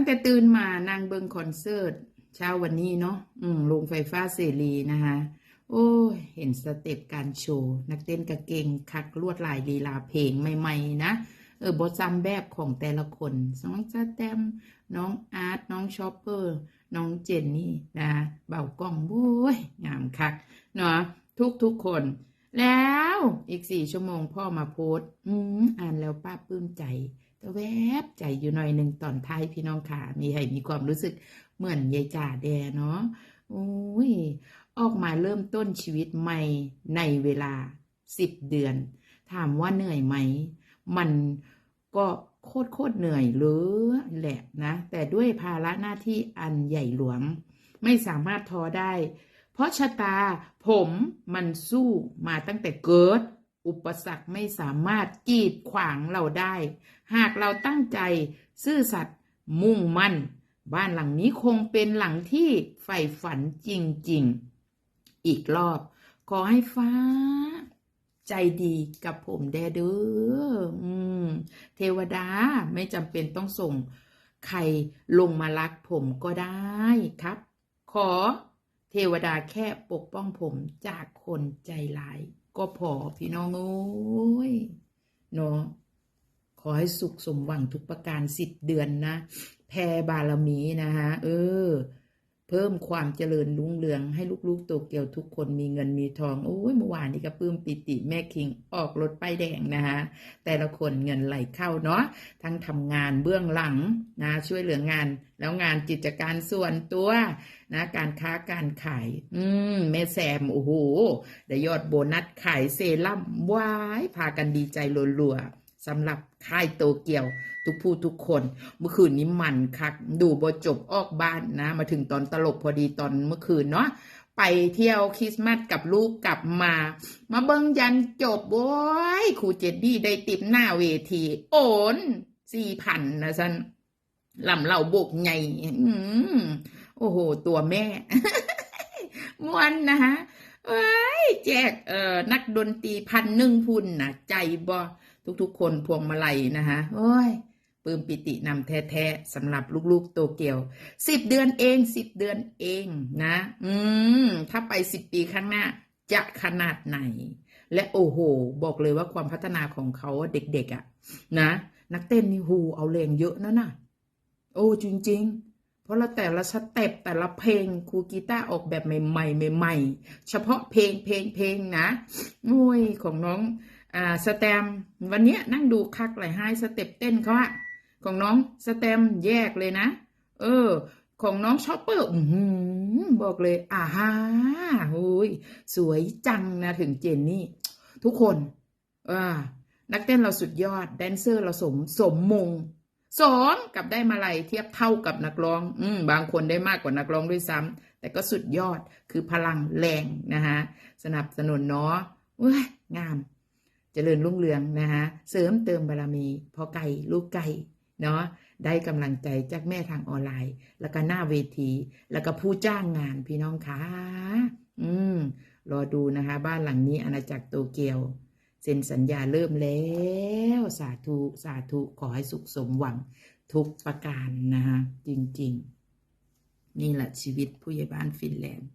งแต่ตื่นมานางเบิงคอนเสิร์ตเช้าวันนี้เนาะอืมโรงไฟฟ้าเสรีนะคะ โอ้เห็นสเต็ปการโชว์ นักเต้นกระเก่งคักลวดลายลีลาเพลงใหม่ๆ นะ เออบทจำแบบของแต่ละคนน้องสแตมน้องอาร์ตน้องชอปเปอร์ น้องเจนนี่นะเบากล้องบุ้ยงามคัก เนาะทุกๆคน แล้วอีกสี่ชั่วโมงพ่อมาโพสต์อืมอ่านแล้วป้าปลื้มใจแต่แวบใจอยู่หน่อยหนึ่งตอนท้ายพี่น้องค่ะมีให้มีความรู้สึกเหมือนยายจ่าแดเนาะโอ้ยออกมาเริ่มต้นชีวิตใหม่ในเวลาสิบเดือน ถามว่าเหนื่อยไหม มันก็โคตรโคตรเหนื่อยเลยแหละนะ แต่ด้วยภาระหน้าที่อันใหญ่หลวง ไม่สามารถท้อได้ ราะชะตาผมมันสู้มาตั้งแต่เกิด อุปสรรคไม่สามารถกีดขวางเราได้ หากเราตั้งใจซื่อสัตย์มุ่งมั่น บ้านหลังนี้คงเป็นหลังที่ใฝ่ฝันจริงๆ อีกรอบ ขอให้ฟ้า ใจดีกับผมแดเด้อเทวดาไม่จำเป็นต้องส่ง ใครลงมารักผมก็ได้ครับ ขอ เทวดาแค่ปกป้องผมจากคนใจร้าย ก็พอพี่น้องโอ้ยเนาะขอให้สุขสมหวังทุกประการสิบเดือนนะแผ่บารมีนะฮะ เออ เพิ่มความเจริญรุ่งเรืองให้ลูกๆโตเกียวทุกคนมีเงินมีทองโอ้ยเมื่อวานนี้ก็ปลื้มปิติแม่คิงออกรถป้ายแดงนะฮะแต่ละคนเงินไหลเข้าเนาะทั้งทำงานเบื้องหลังนะช่วยเหลืองาน แล้วงานกิจการส่วนตัวนะการค้าการขาย อืมแม่แซมโอ้โหได้ยอดโบนัสขายเซรั่มว้ายพากันดีใจรัวๆ สำหรับค่ายโตเกียว ทุกผู้ทุกคน เมื่อคืนนี้มันคัก ดูบทจบออกบ้านนะ มาถึงตอนตลกพอดีตอนเมื่อคืนเนาะไปเที่ยวคริสต์มาสกับลูกกลับมา มาเบิ่งยันจบโว้ยครูเจดดี้ได้ติบหน้าเวที โอนสี่พันนะสันลำเหล่าบกใหญ่อืมโอ้โห ตัวแม่ มวนนะฮะ เอ้ยแจกเอ่อนักดนตรีพันหนึ่งพุนนะใจบ่ทุกๆ คนพวงมาลัยนะฮะโอ้ยปลื้มปิตินำแท้ๆสำหรับลูกๆโตเกียวสิบเดือนเองสิบเดือนเองนะ อืม ถ้าไปสิบปีข้างหน้า จะขนาดไหน และโอ้โห บอกเลยว่าความพัฒนาของเขาเด็กๆอะนะ นักเต้นนี่หูเอาแรงเยอะนะน่ะ โอ้จริงๆ ราะละแต่ละสเต็ปแต่ละเพลงครูกีตาร์ออกแบบใหม่ๆใหม่ๆเฉพาะเพลงเพลงเพลงนะโอ้ยของน้องอ่าสแตมวันนี้นั่งดูคักหลายไฮสเต็ปเต้นเขาอะของน้องสแตมแยกเลยนะ เออ ของน้องชอปเปอร์อืบอกเลยอ่าฮะโอ้ยสวยจังนะถึงเจนนี่ ทุกคนอ่านักเต้นเราสุดยอด แดนเซอร์เราสมสมมง สมกับได้มาลัยเทียบเท่ากับนักร้อง อืบางคนได้มากกว่านักร้องด้วยซ้ำแต่ก็สุดยอดคือพลังแรงนะฮะสนับสนุนเนาะเว้ยงามเจริญรุ่งเรืองนะฮะเสริมเติมบารมีพอไก่ลูกไก่เนาะได้กำลังใจจากแม่ทางออนไลน์ แล้วก็หน้าเวที แล้วก็ผู้จ้างงานพี่น้องคะอืมรอดูนะคะ บ้านหลังนี้อาณาจักรโตเกียว เซ็นสัญญาเริ่มแล้วสาธุสาธุขอให้สุขสมหวังทุกประการนะคะจริง ๆ นี่แหละชีวิตผู้ใหญ่บ้านฟินแลนด์